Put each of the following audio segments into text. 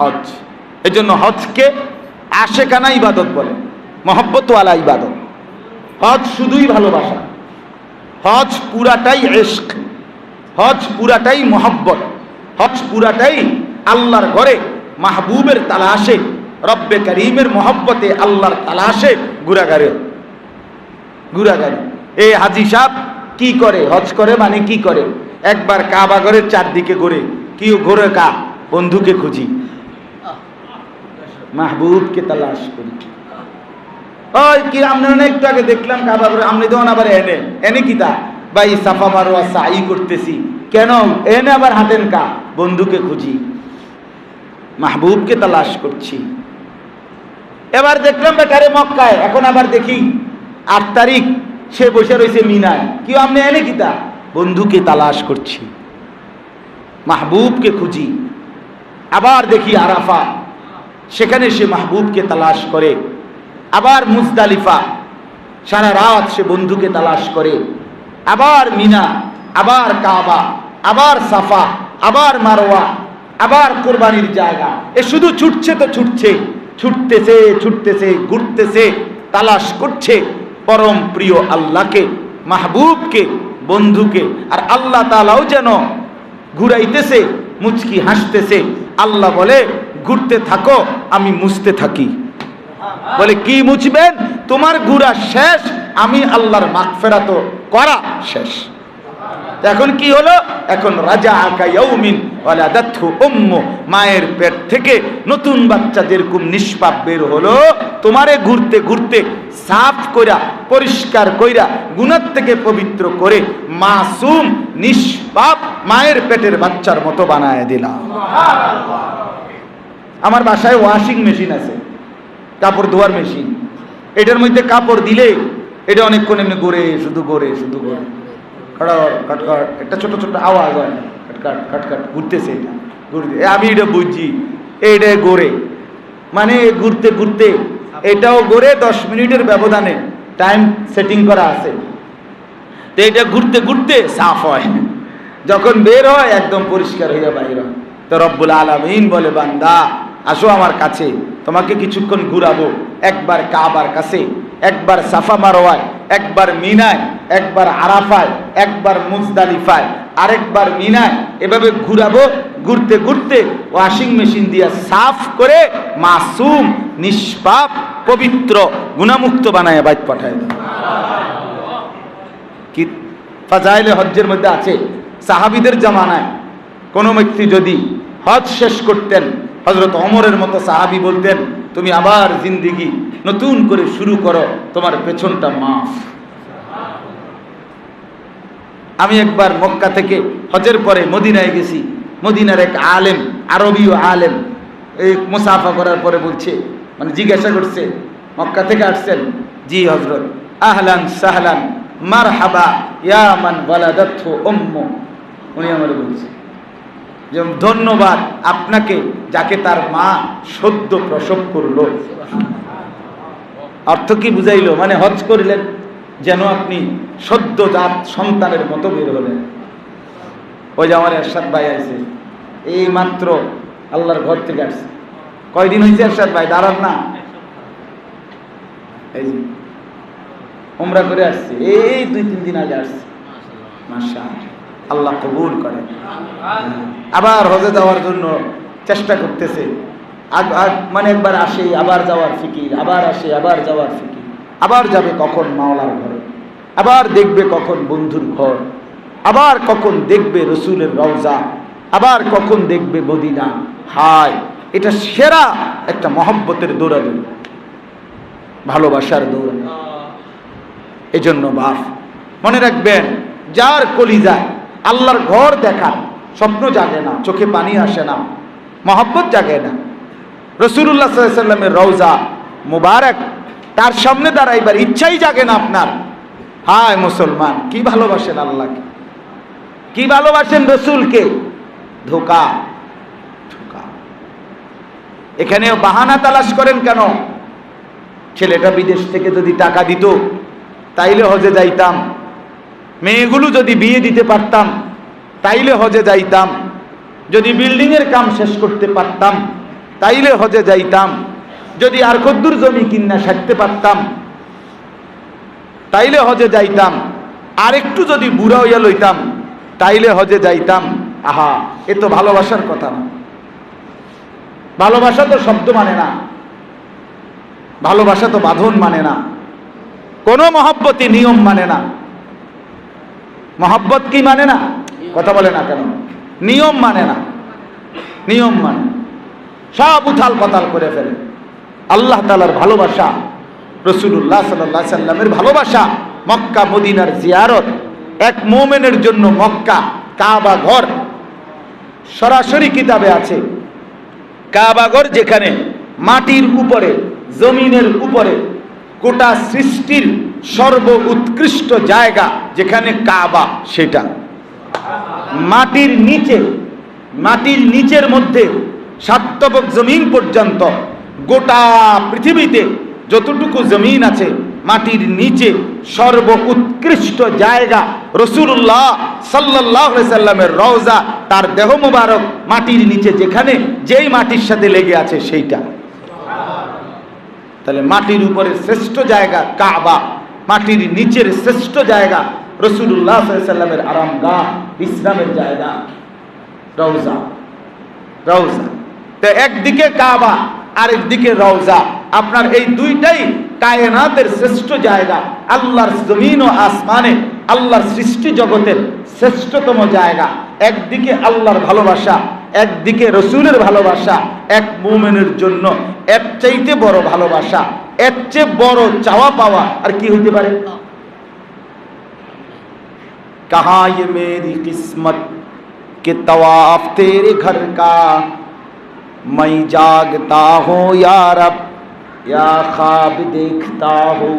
হজ। এই জন্য হজকে আশেকানা ইবাদত বলে, মহব্বতওয়ালা ইবাদত। হজ শুধুই ভালোবাসা, হজ পুরাটাই এশক হজ পুরাটাই মহব্বত, হজ পুরাটাই আল্লাহর ঘরে মাহবুবের তালাশে, রব্বে করিমের মহব্বতে আল্লাহর তালাশে গুড়াগারে গুড়াগারে এ হাজি সাহ কি করে? হজ করে মানে কি করে? একবার কাবা ঘরের চারদিকে ঘুরে কি ঘোরে কা? বন্ধুকে খুঁজি। মাহবুবকে তালাশ করি। ওই কি, আমরা একটু আগে দেখলাম কাবা আপনি তখন আবার এনে। এনে কি তা? ভাই, সাফা মারোয়া সাই করতেছি। কেন? এনে আবার হাতেন কা? বন্ধুকে খুঁজি। মাহবুবকে তালাশ করছি। এবার দেখলাম বেকারে মক্কায়, এখন আবার দেখি আট তারিখ, সে বসে রয়েছে মিনায়। কি আপনি এনে কিতা বন্ধুকে তালাশ করছি। মাহবুবকে খুঁজি। আবার দেখি আরাফা সেখানে সে মাহবুবকে তালাশ করে। আবার মুজদালিফা সারা রাত সে বন্ধুকে তালাশ করে। আবার মিনা, আবার কাবা, আবার সাফা, আবার মারোয়া আবার কোরবানির জায়গা। এ শুধু ছুটছে তো ছুটছে, ছুটতেছে ছুটতেছে, ঘুরতেছে, তালাশ করছে পরম প্রিয় আল্লাহকে, মাহবুবকে, বন্ধুকে। আর আল্লাহ তালাও যেন ঘুরাইতেছে, মুচকি হাসতেছে। আল্লাহ বলে ঘুরতে থাকো, আমি মুছতে থাকি। বলে, কি মুছবেন? তোমার ঘুরা শেষ, আমি আল্লাহর মাগফেরাত করা শেষ। এখন কি হলো? এখন রাজা আকা মায়ের পেট থেকে নতুন বাচ্চা যেরকম নিষ্পাপ বের হলো। তোমারে ঘুরতে ঘুরতে সাফ কইরা, পরিষ্কার কইরা গুণার থেকে পবিত্র করে মাসুম, নিষ্পাপ মায়ের পেটের বাচ্চার মতো বানায় দিলাম। আমার বাসায় ওয়াশিং মেশিন আছে কাপড় ধোয়ার মেশিন এটার মধ্যে কাপড় দিলে এটা অনেকক্ষণ এমনি গড়ে শুধু গড়ে শুধু গড়ে। খড়ার খটখট একটা ছোট ছোট আওয়াজ হয় খটখট খটখট ঘুরতেছে এটা ঘুরতে। আমি এটা বুঝছি এইটা গড়ে। মানে ঘুরতে ঘুরতে এটাও গড়ে দশ মিনিটের ব্যবধানে টাইম সেটিং করা আছে। তো এটা ঘুরতে ঘুরতে সাফ হয়। যখন বের হয় একদম পরিষ্কার হইয়া বাইর হয়। তো রব্বুল আলমিন বলে বান্দা আসো আমার কাছে, তোমাকে কিছুক্ষণ ঘুরাবো। একবার কাবার কাছে, একবার সাফা মারোয়ায়, একবার মিনায়, একবার আরাফায়, একবার মুজদালিফায়, আরেকবার মিনায়। এভাবে ঘুরাবো, ঘুরতে ঘুরতে ওয়াশিং মেশিন দিয়ে সাফ করে মাসুম, নিষ্পাপ, পবিত্র, গুণামুক্ত বানায় বাইক পাঠায় কি ফাজাইলে হজ্জের মধ্যে আছে? সাহাবিদের জামানায় কোনো ব্যক্তি যদি হজ শেষ করতেন। হজরত অমরের মতো সাহাবি বলতেন, তুমি আবার জিন্দিগি নতুন করে শুরু করো, তোমার পেছনটা মাফ। আমি একবার মক্কা থেকে হজের পরে মদিনায় গেছি। মদিনার এক আলেম, আরবীয় আলেম এই মুসাফা করার পরে বলছে মানে জিজ্ঞাসা করছে, মক্কা থেকে আসছেন? জি হজরত আহলান সাহলান মার হাবা ইয়ামান ওয়ালাদাতহু উম্মু। উনি আমার বলছে যে ধন্যবাদ আপনাকে যাকে তার মা সদ্য প্রসব করল। অর্থ কি বুঝাইলো? মানে হজ করিলেন যেন আপনি সদ্যজাত সন্তানের মতো বের হলেন। ওই যে আমার এরশাদ ভাই আছে এই মাত্র আল্লাহর ঘর থেকে আসছে। কয়দিন হয়েছে এরশাদ ভাই? দাঁড়ান না। এই যে, উমরা করে আসছে। এই দুই তিন দিন আগে আসছে। মাসা আল্লাহ কবুল করে। আবার হজে যাওয়ার জন্য চেষ্টা করতেছে। মানে একবার আসে, আবার যাওয়ার ফিকির, আবার আসে, আবার যাওয়ার ফিকির। আবার যাবে কখন মাওলার ঘরে? আবার দেখবে কখন বন্ধুর ঘর? আবার কখন দেখবে রসুলের রওজা? আবার কখন দেখবে মদিনা? হায়, এটা সেরা একটা মহব্বতের দৌড়াদৌড়ি। ভালোবাসার দৌড়াদৌড়ি। এজন্য জন্য বাপ মনে রাখবেন, যার কলি যায় আল্লাহর ঘর দেখা, স্বপ্ন জাগে না, চোখে পানি আসে না, মহব্বত জাগে না। রসুল্লাহ সাল্লামের রওজা মুবারক, তার সামনে দাঁড়াইবার ইচ্ছাই জাগে না আপনার। হায় মুসলমান, কি ভালোবাসেন আল্লাহকে? কি ভালোবাসেন রসুলকে? ধোকা ধোকা। এখানেও বাহানা তালাশ করেন কেন? ছেলেটা বিদেশ থেকে যদি টাকা দিত, তাইলে হজে যাইতাম। মেয়েগুলো যদি বিয়ে দিতে পারতাম, তাইলে হজে যাইতাম। যদি বিল্ডিংয়ের কাম শেষ করতে পারতাম, তাইলে হজে যাইতাম। যদি আর কদ্দুর জমি কিনা সারতে পারতাম, তাইলে হজে যাইতাম। আর একটু যদি বুড়া হইয়া লইতাম, তাইলে হজে যাইতাম। আহা, এ তো ভালোবাসার কথা না। ভালোবাসা তো শব্দ মানে না। ভালোবাসা তো বাঁধন মানে না। কোনো মহব্বতই নিয়ম মানে না। মহব্বত কি মানে না? কথা বলে না কেন? নিয়ম মানে না। নিয়ম মানে। সব উথাল পাতাল করে ফেলে। আল্লাহ তালার ভালোবাসা রসুল্লাহ সাল্লাহ সাল্লামের ভালোবাসা, মক্কা, মদিনার জিয়ারত, এক মোমেনের জন্য মক্কা, কাবা ঘর, সরাসরি কিতাবে আছে। কাবাগর যেখানে মাটির উপরে, জমিনের উপরে গোটা সৃষ্টির সর্ব উৎকৃষ্ট জায়গা যেখানে কাবা, সেটা। মাটির নিচে, মাটির নিচের মধ্যে সাতবক জমিন পর্যন্ত গোটা পৃথিবীতে যতটুকু জমিন আছে, মাটির নিচে সর্ব উৎকৃষ্ট জায়গা রসুল্লাহ সাল্লাহ সাল্লামের রওজা, তার দেহ মুবারক মাটির নিচে যেখানে যেই মাটির সাথে লেগে আছে সেইটা। তাহলে মাটির উপরে শ্রেষ্ঠ জায়গা কাবা। মাটির নিচের শ্রেষ্ঠ জায়গা রসুল্লাহ সাল্লামের আরাম গা ইসলামের জায়গা। রওজা। রওজা। তো একদিকে কাবা, আরেকদিকে রওজা। আপনার এই দুইটাই কায়নাতের শ্রেষ্ঠ জায়গা। আল্লাহর জমিন ও আসমানে আল্লাহর সৃষ্টি জগতের শ্রেষ্ঠতম জায়গা। একদিকে আল্লাহর ভালোবাসা, একদিকে রসুলের ভালোবাসা। এক মুমেনের জন্য এক চাইতে বড় ভালোবাসা। এর চেয়ে বড় চাওয়া পাওয়া আর কি হইতে পারে? কাহা ইয়ে মেরি কিসমত কে তওয়াফ তেরে ঘর কা? মাই জাগতা হো ইয়া রব ইয়া খাব দেখতা হো।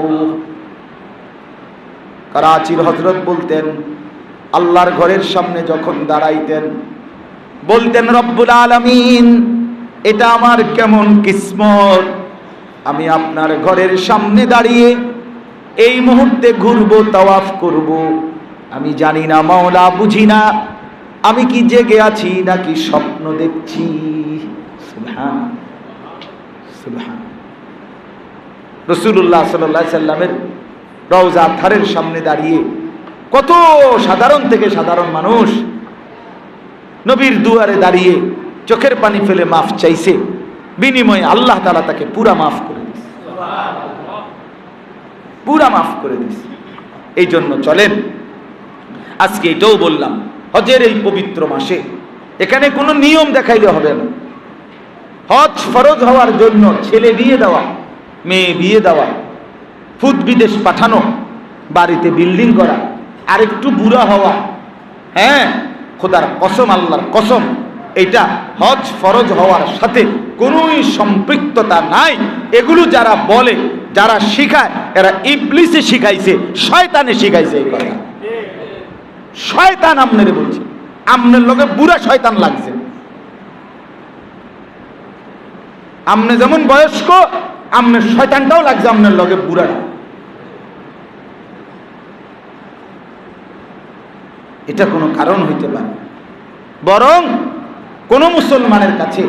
করাচির হজরত বলতেন আল্লাহর ঘরের সামনে যখন দাঁড়াইতেন বলতেন রব্বুল আলমিন এটা আমার কেমন কিসমত? আমি আপনার ঘরের সামনে দাঁড়িয়ে এই মুহূর্তে ঘুরবো, তাওয়াফ করব। আমি জানি না, মাওলা, বুঝি না। আমি কি জেগে আছি নাকি স্বপ্ন দেখছি? রসুল্লাহ সাল্লাহ সাল্লামের রওজা থারের সামনে দাঁড়িয়ে কত সাধারণ থেকে সাধারণ মানুষ নবীর দুয়ারে দাঁড়িয়ে চোখের পানি ফেলে মাফ চাইছে। বিনিময়ে আল্লাহ তালা তাকে পুরা মাফ করে দিছে পুরা মাফ করে দিছে এই জন্য চলেন, আজকে এটাও বললাম, হজের এই পবিত্র মাসে এখানে কোনো নিয়ম দেখাইলে হবে না। হজ ফরজ হওয়ার জন্য ছেলে বিয়ে দেওয়া, মেয়ে বিয়ে দেওয়া ফুদ বিদেশ পাঠানো, বাড়িতে বিল্ডিং করা আর একটু বুড়া হওয়া হ্যাঁ খোদার কসম, আল্লাহর কসম এটা হজ ফরজ হওয়ার সাথে কোনোই সম্পৃক্ততা নাই। এগুলো যারা বলে, যারা শিখায়, এরা ইবলিসে শিখাইছে, শয়তানে শিখাইছে এই কথা। শয়তান আপনার বলছে। আমনের লোকে বুড়া শয়তান লাগছে। আমনে যেমন বয়স্ক আমনের শয়তানটাও লাগছে আমনের লগে বুড়া। এটা কোনো কারণ হইতে পারে। বরং কোনো মুসলমানের কাছে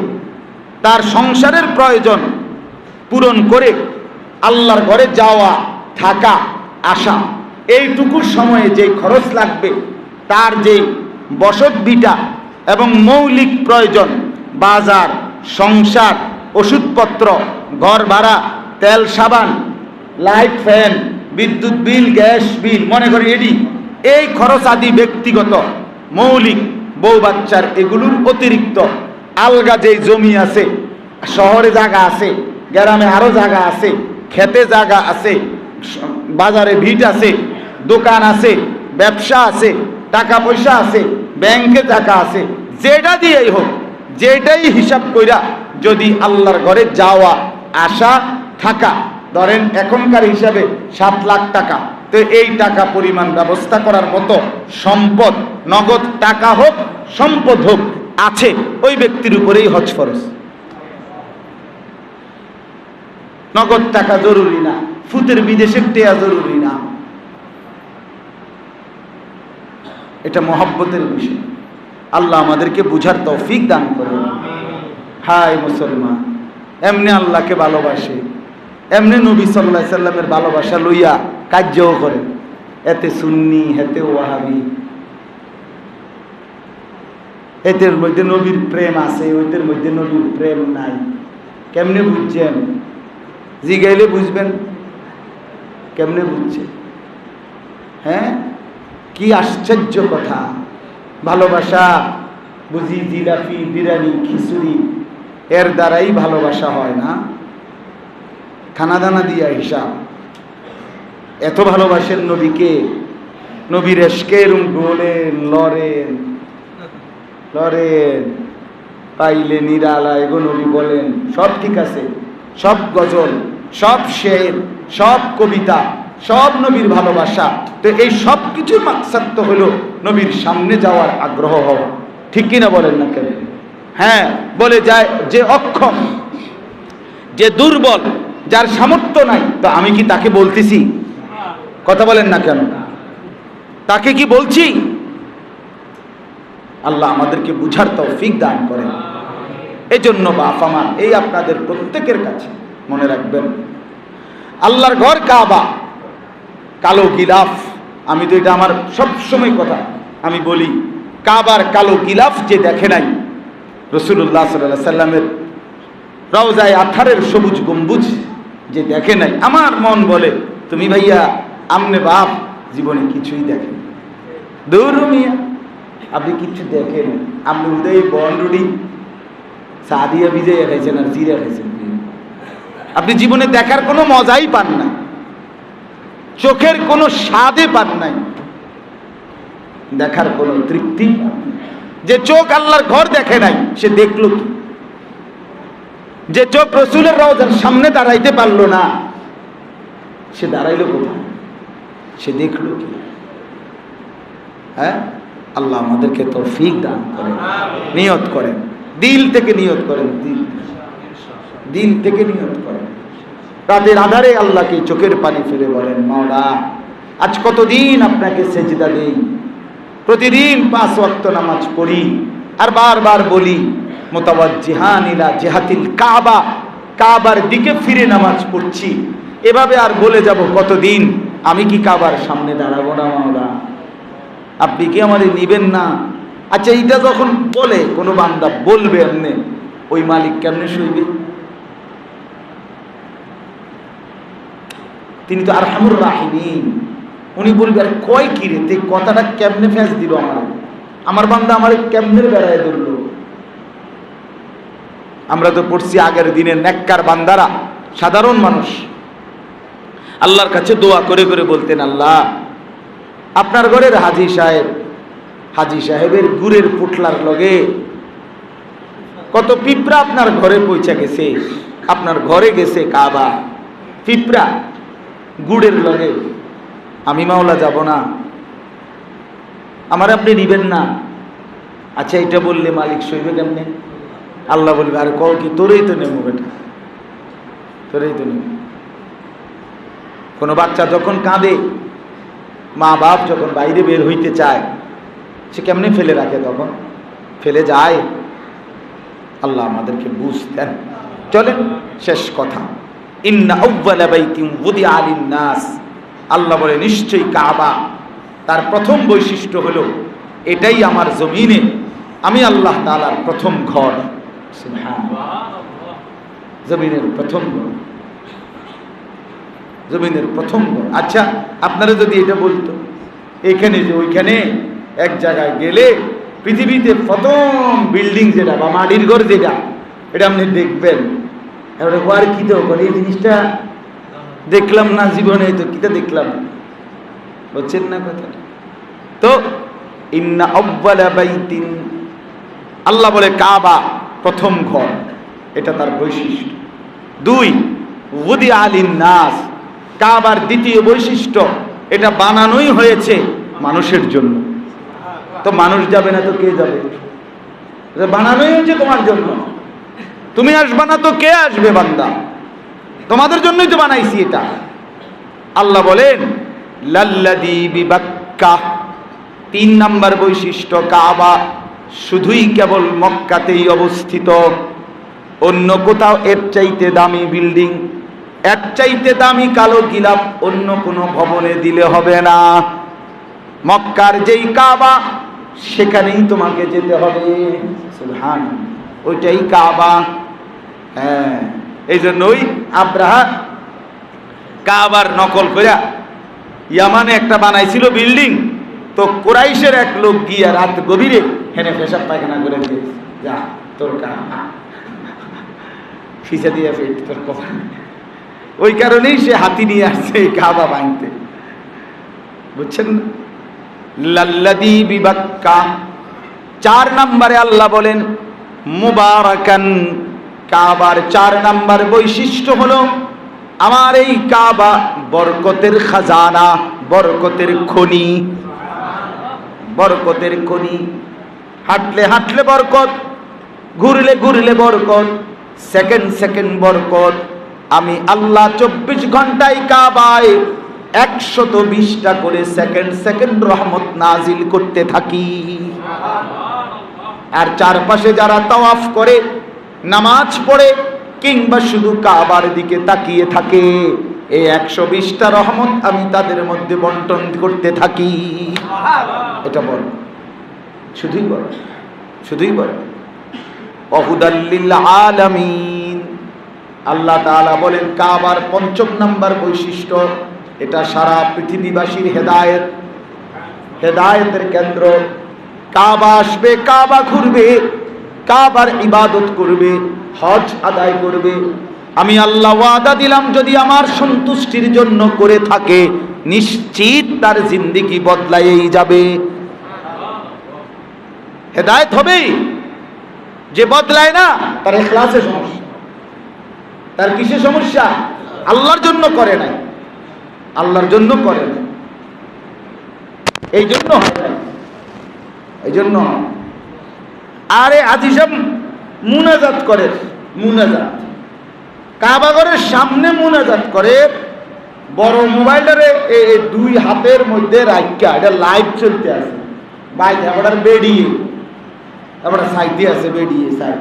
তার সংসারের প্রয়োজন পূরণ করে আল্লাহর ঘরে যাওয়া, থাকা, আসা, এইটুকু সময়ে যে খরচ লাগবে, তার যে বসত বিটা এবং মৌলিক প্রয়োজন, বাজার, সংসার, ওষুধপত্র, ঘর ভাড়া, তেল, সাবান, লাইট ফ্যান, বিদ্যুৎ বিল, গ্যাস বিল, মনে করি এটি এই খরচ আদি ব্যক্তিগত, মৌলিক বউ বাচ্চার এগুলোর অতিরিক্ত আলগা যেই জমি আছে, শহরে জায়গা আছে, গ্রামে আরও জায়গা আছে, খেতে জায়গা আছে, বাজারে ভিট আছে, দোকান আছে, ব্যবসা আছে, টাকা পয়সা আছে, ব্যাংকে টাকা আছে, যেটা দিয়েই হোক, যেটাই হিসাব কইরা যদি আল্লাহর ঘরে যাওয়া, আসা, থাকা, ধরেন এখনকার হিসাবে সাত লাখ টাকা তো এই টাকা পরিমাণ ব্যবস্থা করার মতো সম্পদ, নগদ টাকা হোক, সম্পদ হোক, আছে। ওই ব্যক্তির উপরেই হজ ফরজ। নগদ টাকা জরুরি না। ফুতের বিদেশের টেয়া জরুরি না। এটা মহব্বতের বিষয়। আল্লাহ আমাদেরকে বুঝার তৌফিক দান করে হাই মুসলমান, এমনি আল্লাহকে ভালোবাসে। এমনি নবী সাল্লাহ সাল্লামের ভালোবাসা লইয়া কার্যও করে। এতে সুন্নি হেতে ওয়াহাবি। এদের মধ্যে নবীর প্রেম আছে ওইদের মধ্যে নবীর প্রেম নাই। কেমনে বুঝছেন? জিগাইলে বুঝবেন। কেমনে বুঝছে? হ্যাঁ? কি আশ্চর্য কথা। ভালোবাসা, বুঝি জিলাপি, বিরিয়ানি, খিচুড়ি, এর দ্বারাই ভালোবাসা হয় না। খানা দানা দিয়া হিসাব। এত ভালোবাসেন নবীকে? নবীর এসকের বলেন লরেন লরেন পাইলে নিরালা এগো নবী বলেন, সব ঠিক আছে, সব গজল, সব শের, সব কবিতা, সব নবীর ভালোবাসা। তো এই সব কিছুর মাকসাদ তো হলো নবীর সামনে যাওয়ার আগ্রহ হওয়া। ঠিক কিনা বলেন না কেন? হ্যাঁ বলে যায় যে অক্ষম, যে দুর্বল, যার সামর্থ্য নাই। তো আমি কি তাকে বলতেছি? কথা বলেন না কেন? তাকে কি বলছি? আল্লাহ আমাদেরকে বুঝার তৌফিক দান করেন। এই জন্য বাপ আমার, এই আপনাদের প্রত্যেকের কাছে মনে রাখবেন, আল্লাহর ঘর কাবা, কালো গিলাফ, আমি তো এটা আমার সবসময় কথা, আমি বলি, কাবার কালো গিলাফ যে দেখে নাই রসুল্লাহ সাল্লাহ সাল্লামের রওজায় আঠারের সবুজ গম্বুজ যে দেখে নাই, আমার মন বলে, তুমি ভাইয়া আমনে বাপ জীবনে কিছুই দেখেন। মিয়া, আপনি কিচ্ছু দেখেন আপনি উদয় বনরুডি সাদিয়া ভিজে খাইছেন আর জিরা খাইছেন আপনি জীবনে দেখার কোনো মজাই পান না। চোখের কোনো স্বাদে পান নাই। দেখার কোনো তৃপ্তি যে চোখ আল্লাহর ঘর দেখে নাই, সে দেখল কি? যে চোখ রসুলের রওজার সামনে দাঁড়াইতে পারল না, সে দাঁড়াইলো কোথায়? সে দেখল কি? হ্যাঁ? আল্লাহ আমাদেরকে তৌফিক দান করেন, নিয়ত করেন। দিল থেকে নিয়ত করেন, দিল দিল থেকে নিয়ত করেন। রাতের আধারে আল্লাহকে চোখের পানি ফেলে বলেন, মাওলা, আজ কতদিন আপনাকে সেজদা দেই? প্রতিদিন পাঁচ ওয়াক্ত নামাজ পড়ি আর বারবার বলি মোতাবাজ্জিহান ইলা জেহাতিল কাবা, কাবার দিকে ফিরে নামাজ পড়ছি। এভাবে আর বলে যাব, কতদিন? আমি কি কাবার সামনে দাঁড়াবো না, মাওলা? আপনি কি আমাদের নিবেন না? আচ্ছা এইটা যখন বলে, কোনো বান্দা বলবে এমনি, ওই মালিক কেমনে শুইবে? তিনি তো আর হামুর রাহিমিন। উনি বলবে, আর কয় কি রে? তে কথাটা কেমনে ফেঁস দিল আমার? আমার বান্দা আমার কেমনে বেড়ায় ধরল? আমরা তো পড়ছি আগের দিনে নেককার বান্দারা, সাধারণ মানুষ। আল্লাহর কাছে দোয়া করে করে বলতেন, আল্লাহ, আপনার ঘরের হাজি সাহেব, হাজি সাহেবের গুড়ের পুটলার লগে কত পিঁপড়া আপনার ঘরে পৌঁছা গেছে, আপনার ঘরে গেছে কাবা। পিঁপড়া গুড়ের লগে, আমি মাওলা যাব না, আমার আপনি নিবেন না। আচ্ছা এটা বললে মালিক সইবে কেমনে? আল্লাহ বলবে, আর কও কি, তোরেই তো নেব বেটা, তোরেই তো নেব। কোনো বাচ্চা যখন কাঁদে, মা বাপ যখন বাইরে বের হইতে চায়, সে কেমনে ফেলে রাখে তখন? ফেলে যায়? আল্লাহ আমাদেরকে বুঝ দেন। চলেন, শেষ কথা। নাস আল্লাহ বলে, নিশ্চয়ই কাবা। তার প্রথম বৈশিষ্ট্য হলো, এটাই আমার জমিনে। আমি আল্লাহ তালার প্রথম ঘর। জমিনের প্রথম ঘর। জমিনের প্রথম ঘর। আচ্ছা আপনারা যদি এটা বলতো, এখানে যে ওইখানে এক জায়গায় গেলে পৃথিবীতে প্রথম বিল্ডিং যেটা বা মাটির ঘর যেটা, এটা আপনি দেখবেন। এবারে আর কি তো এই জিনিসটা দেখলাম না জীবনে, তো কিটা দেখলাম? বুঝছেন না কথা তো ইন্না বাইতিন, আল্লাহ বলে কাবা প্রথম ঘর, এটা তার বৈশিষ্ট্য। দুই উদি আলিন নাস কাবার দ্বিতীয় বৈশিষ্ট্য, এটা বানানোই হয়েছে মানুষের জন্য। তো মানুষ যাবে না তো কে যাবে? বানানোই হয়েছে তোমার জন্য। তুমি আসবে না তো কে আসবে বান্দা? তোমাদের জন্যই তো বানাইছি এটা। আল্লাহ বলেন লাল্লাদি বিবাক্কা। তিন নাম্বার বৈশিষ্ট্য, কাবা শুধুই কেবল মক্কাতেই অবস্থিত। অন্য কোথাও এর চাইতে দামি বিল্ডিং এর চাইতে দামি কালো গিলাপ অন্য কোনো ভবনে দিলে হবে না। মক্কার যেই কাবা, সেখানেই তোমাকে যেতে হবে। সুবহান ওইটাই কাবা। হ্যাঁ এই জন্যই আব্রাহা কাবার নকল কইরা ইয়ামানে একটা বানাইছিল বিল্ডিং। তো কোরাইশের এক লোক গিয়া রাত গভীরে হেনে পেশাব পায়খানা করে দিয়েছে যা, তোর কাবা। ফিসে দিয়ে ফেট, তোর কপাল। ওই কারণেই সে হাতি নিয়ে আসছে এই কাবা বাঁধতে বুঝছেন? লাল্লাদি বিবাক্কা। চার নম্বরে আল্লাহ বলেন, মুবারাকান কাবার চার নাম্বার বৈশিষ্ট্য হলো, আমার এই কাবা বরকতের খাজানা, বরকতের খনি। বরকতের খনি। হাঁটলে হাঁটলে বরকত, ঘুরলে ঘুরলে বরকত, সেকেন্ড সেকেন্ড বরকত আমি আল্লাহ চব্বিশ ঘন্টায় কাবায় একশত বিশটা করে সেকেন্ড সেকেন্ড রহমত নাজিল করতে থাকি। আর চারপাশে যারা তাওয়াফ করে, নামাজ পড়ে, কিংবা শুধু কাবার দিকে তাকিয়ে থাকে এই একশো বিশটা রহমত আমি তাদের মধ্যে বন্টন করতে থাকি। এটা বল। শুধুই বল। শুধুই বল। অহুদাল্লিল আলামিন। আল্লাহ তাআলা বলেন, কাবার পঞ্চম নাম্বার বৈশিষ্ট্য, এটা সারা পৃথিবীবাসীর হেদায়েত। হেদায়েতের কেন্দ্র। কাবা আসবে, কাবা ঘুরবে, কাবার ইবাদত করবে, হজ আদায় করবে। আমি আল্লাহ ওয়াদা দিলাম, যদি আমার সন্তুষ্টির জন্য করে থাকে, নিশ্চিত তার জিন্দিগি বদলাইয়েই যাবে। হেদায়েত হবেই। যে বদলায় না, তার এখলাসে সমস্যা। তার কিসে সমস্যা? আল্লাহর জন্য করে নাই। আল্লাহর জন্য করে নাই। এই জন্য এই জন্য আরে আজিসব মুনাজাত করে, মুনাজাত। কাবাগরের সামনে মুনাজাত করে, বড় মোবাইলটারে এই দুই হাতের মধ্যে রাখা এটা লাইভ চলতে আছে। বাইরে আবার বেরিয়ে। আবার সাইডে আছে, বেরিয়ে সাইড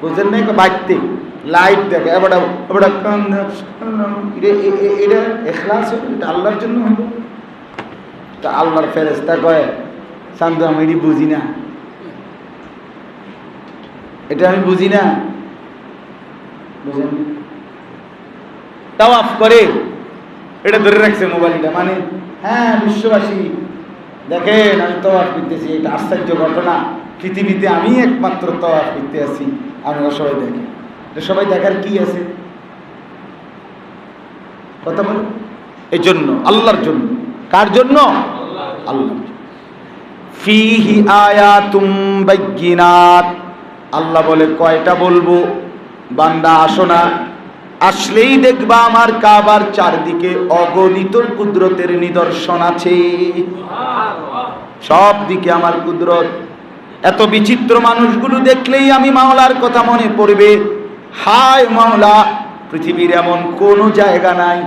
বুঝলেন না বাইতে লাইট দেখে, এবার এবার আল্লাহর জন্য তা আল্লাহর ফেরেস্তা কয়, শান্ত আমি এটি বুঝি না। এটা আমি বুঝি না। বুঝেন তাওয়াফ করে। এটা ধরে রাখছে মোবাইলটা মানে হ্যাঁ বিশ্ববাসী। দেখেন, আমি তওয়াফ করতেছি, এটা আশ্চর্য ঘটনা। পৃথিবীতে আমি একমাত্র তওয়াফ করতে আছি আমরা সবাই দেখে সবাই দেখার কি আছে? কথা বলো। এই জন্য আল্লাহর জন্য। কার জন্য? আল্লাহ বাইয়িনাত। আল্লাহ বলে, কয়টা বলব? বান্দা, আসো না। আসলেই দেখবা আমার কাবার চারদিকে অগণিত কুদরতের নিদর্শন আছে। সব দিকে আমার কুদরত। এত বিচিত্র মানুষগুলো দেখলেই আমি মাওলার কথা মনে পড়বে। হায় মাওলা, পৃথিবীর এমন কোনো জায়গা নাই।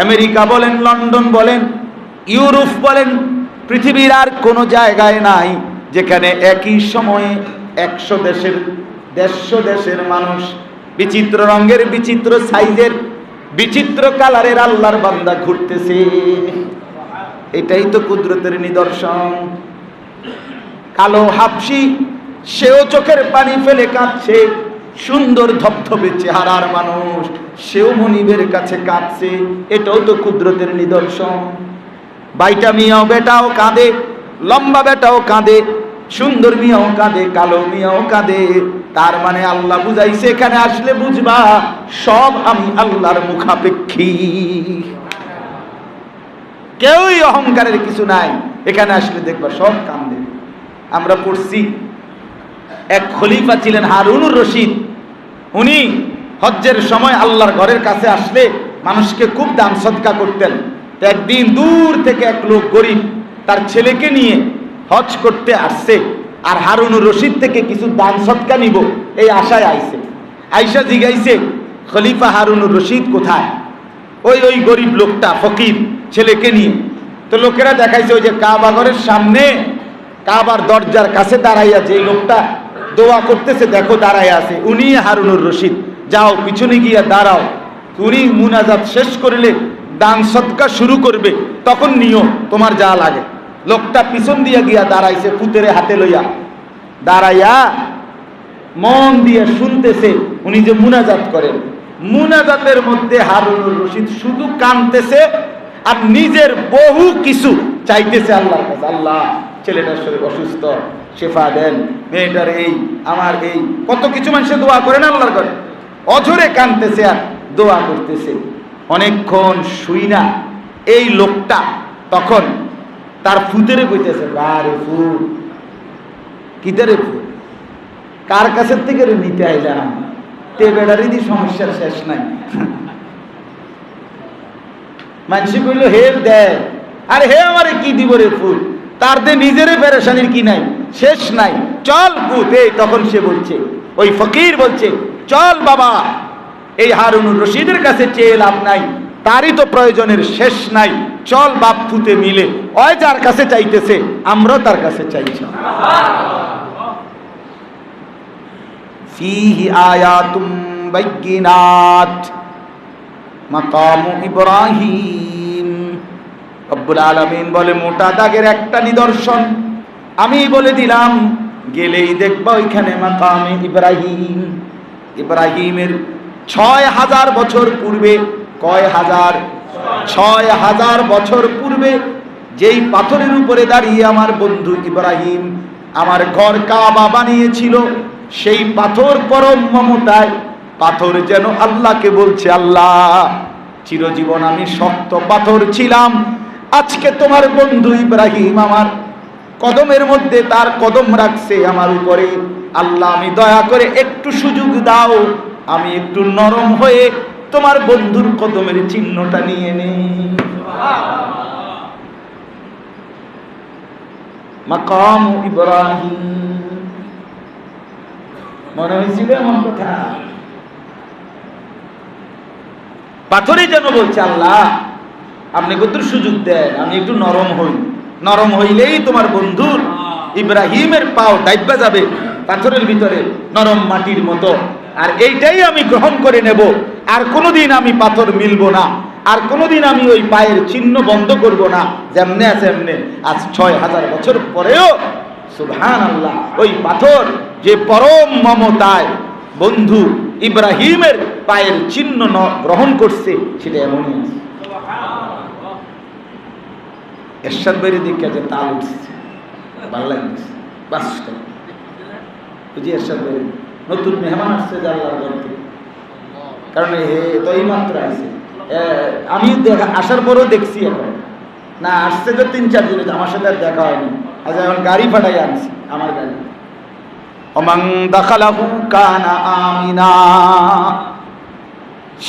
আমেরিকা বলেন, লন্ডন বলেন, ইউরোপ বলেন, পৃথিবীর আর কোনো জায়গায় নাই যেখানে একই সময়ে একশো দেশের, দেড়শো দেশের মানুষ বিচিত্র রঙের, বিচিত্র সাইজের, বিচিত্র কালারের আল্লাহর বান্দা ঘুরতেছে। এটাই তো কুদরতের নিদর্শন। কালো হাফসি, সেও চোখের পানি ফেলে কাঁদছে। সুন্দর ধবধবে চেহারার মানুষ। সেও মনিবের কাছে কাঁদছে। এটাও তো কুদরতের নিদর্শন। বাইটা মিয়াও বেটাও কাঁদে, লম্বা বেটাও কাঁদে, সুন্দর মিয়াও কাঁদে, কালো মিয়াও কাঁদে। তার মানে আল্লাহ বুঝাইছে, এখানে আসলে বুঝবা, সব আমি আল্লাহর মুখাপেক্ষী। কেউই অহংকারের কিছু নাই। এখানে আসলে দেখবা সব কান্দে। আমরা পড়ছি এক খলিফা ছিলেন হারুনুর রশিদ। উনি হজ্জের সময় আল্লাহর ঘরের কাছে আসলে মানুষকে খুব দান সৎকা করতেন। তো একদিন দূর থেকে এক লোক গরিব তার ছেলেকে নিয়ে হজ করতে আসছে আর হারুনুর রশিদ থেকে কিছু দান সৎকা নিব এই আশায় আইছে। আইসা জিগাইছে খলিফা হারুনুর রশিদ কোথায়? ওই ওই গরিব লোকটা, ফকির, ছেলেকে নিয়ে। তো লোকেরা দেখাইছে ওই যে কাবাগরের সামনে, কাবার দরজার কাছে দাঁড়াইয়া যে লোকটা দোয়া করতেছে, দেখো দাঁড়ায় আছে। উনি হারুনুর রশিদ। যাও, পিছনে গিয়া দাঁড়াও। উনি মুনাজাত শেষ করলে দান সৎকা শুরু করবে। তখন নিও, তোমার যা লাগে। লোকটা পিছন দিয়া গিয়া দাঁড়াইছে, পুতেরে হাতে লইয়া। দাঁড়াইয়া মন দিয়ে শুনতেছে, উনি যে মুনাজাত করেন। মুনাজাতের মধ্যে হারুনুর রশিদ শুধু কানতেছে আর নিজের বহু কিছু চাইতেছে আল্লাহর কাছে। আল্লাহ, ছেলেটার শরীর অসুস্থ। শেফা দেন, মেয়েটার এই, আমার এই। কত কিছু মানুষে দোয়া করে না আল্লাহর করে অঝরে কানতেছে আর দোয়া করতেছে। অনেকক্ষণ শুই না। এই লোকটা তখন তার ফুতেরে কইতেছে, বারে ফুল কিতারে ফুল কার কাছের থেকে নিতে আইলাম? তে বেড়ারই সমস্যার শেষ নাই। মানসি কইল হে দেয় আর হে আমারে কি দিব রে ফুল তার দে নিজেরে পেরেশানির কি নাই? শেষ নাই। চল এই তখন সে বলছে, ওই ফকির বলছে, চল বাবা, এই হারুনুর রশিদের কাছে চেয়ে লাভ নাই, তারই তো প্রয়োজনের শেষ নাই, চল বাপ ফুতে মিলে, ওই যার কাছে চাইতেছে আমরা তার কাছে চাইছি ফিহি আয়াতুম বাইয়িনাত, মাকামু ইব্রাহিম। রব্বুল আলামিন বলে, মোটা দাগের একটা নিদর্শন আমি বলে দিলাম, গেলেই দেখবা ওইখানে মাকামে ইব্রাহিম। ইব্রাহিমের ছয় হাজার বছর পূর্বে, কয় হাজার? ছয় হাজার বছর পূর্বে, যেই পাথরের উপরে দাঁড়িয়ে আমার বন্ধু ইব্রাহিম আমার ঘর কাবা বানিয়েছিল, সেই পাথর পরম মমতায়, পাথর যেন আল্লাহকে বলছে, আল্লাহ, চিরজীবন আমি শক্ত পাথর ছিলাম। আজকে তোমার বন্ধু ইব্রাহিম আমার কদমের মধ্যে তার কদম রাখছে আমার উপরে। আল্লাহ, আমি দয়া করে একটু সুযোগ দাও। আমি একটু নরম হয়ে তোমার বন্ধুর কদমের চিহ্নটা নিয়ে নেই। মাকাম ইব্রাহিম। মনে হয়েছিল এমন কথা? পাথরে যেন বলছে আল্লাহ, আপনি কত সুযোগ দেন, আমি একটু নরম হই। নরম হইলেই তোমার বন্ধুর ইব্রাহিমের পাও ডাইবা যাবে, পাথরের ভিতরে নরম মাটির মতো। আর এইটাই আমি গ্রহণ করে নেব। আর কোনোদিন আমি পাথর মিলব না। আর কোনোদিন আমি ওই পায়ের চিহ্ন বন্ধ করব না। যেমনে আছে এমনে। আজ ছয় হাজার বছর পরেও সুবহান আল্লাহ ওই পাথর যে পরম মমতায় বন্ধু ইব্রাহিমের পায়ের চিহ্ন গ্রহণ করছে, সেটা এমনই এরশাদ বাইরে দিকে যে তাল উঠছে। ভালো লাগছে বাস্তব বুঝি এরশাদ বাইরে। নতুন মেহমান আসছে যে আল্লাহর কারণ হে তো এই মাত্র আছে আমি দেখা আসার পরেও দেখছি এখন। না, আসছে তো তিন, চার দিন আমার সাথে আর দেখা হয়নি। আজ এখন গাড়ি পাঠাই আনছি আমার গাড়ি। অমাং দাখালাহু কানা আমিনা।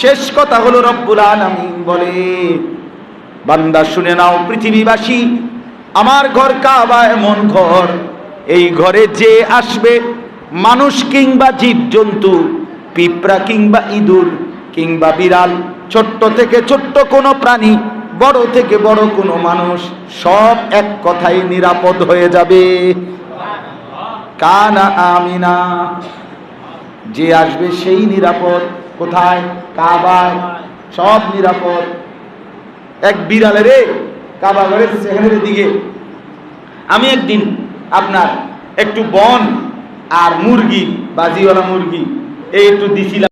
শেষ কথা হলো রব্বুল আলামিন বলে বান্দা, শুনে নাও পৃথিবীবাসী, আমার ঘর কাবা এমন ঘর। এই ঘরে যে আসবে, মানুষ কিংবা জীবজন্তু, পিঁপড়া কিংবা ইঁদুর কিংবা বিড়াল, ছোট্ট থেকে ছোট্ট কোনো প্রাণী, বড় থেকে বড় কোনো মানুষ, সব এক কথাই নিরাপদ হয়ে যাবে। কানা আমিনা। যে আসবে সেই নিরাপদ। কোথায়? কাবায়। সব নিরাপদ। এক বিড়ালে রে, কাবা ঘরের সেখানের দিকে। আমি একদিন আপনার একটু বন আর মুরগি, বাজিওয়ালা মুরগি, এই একটু দিছিলাম।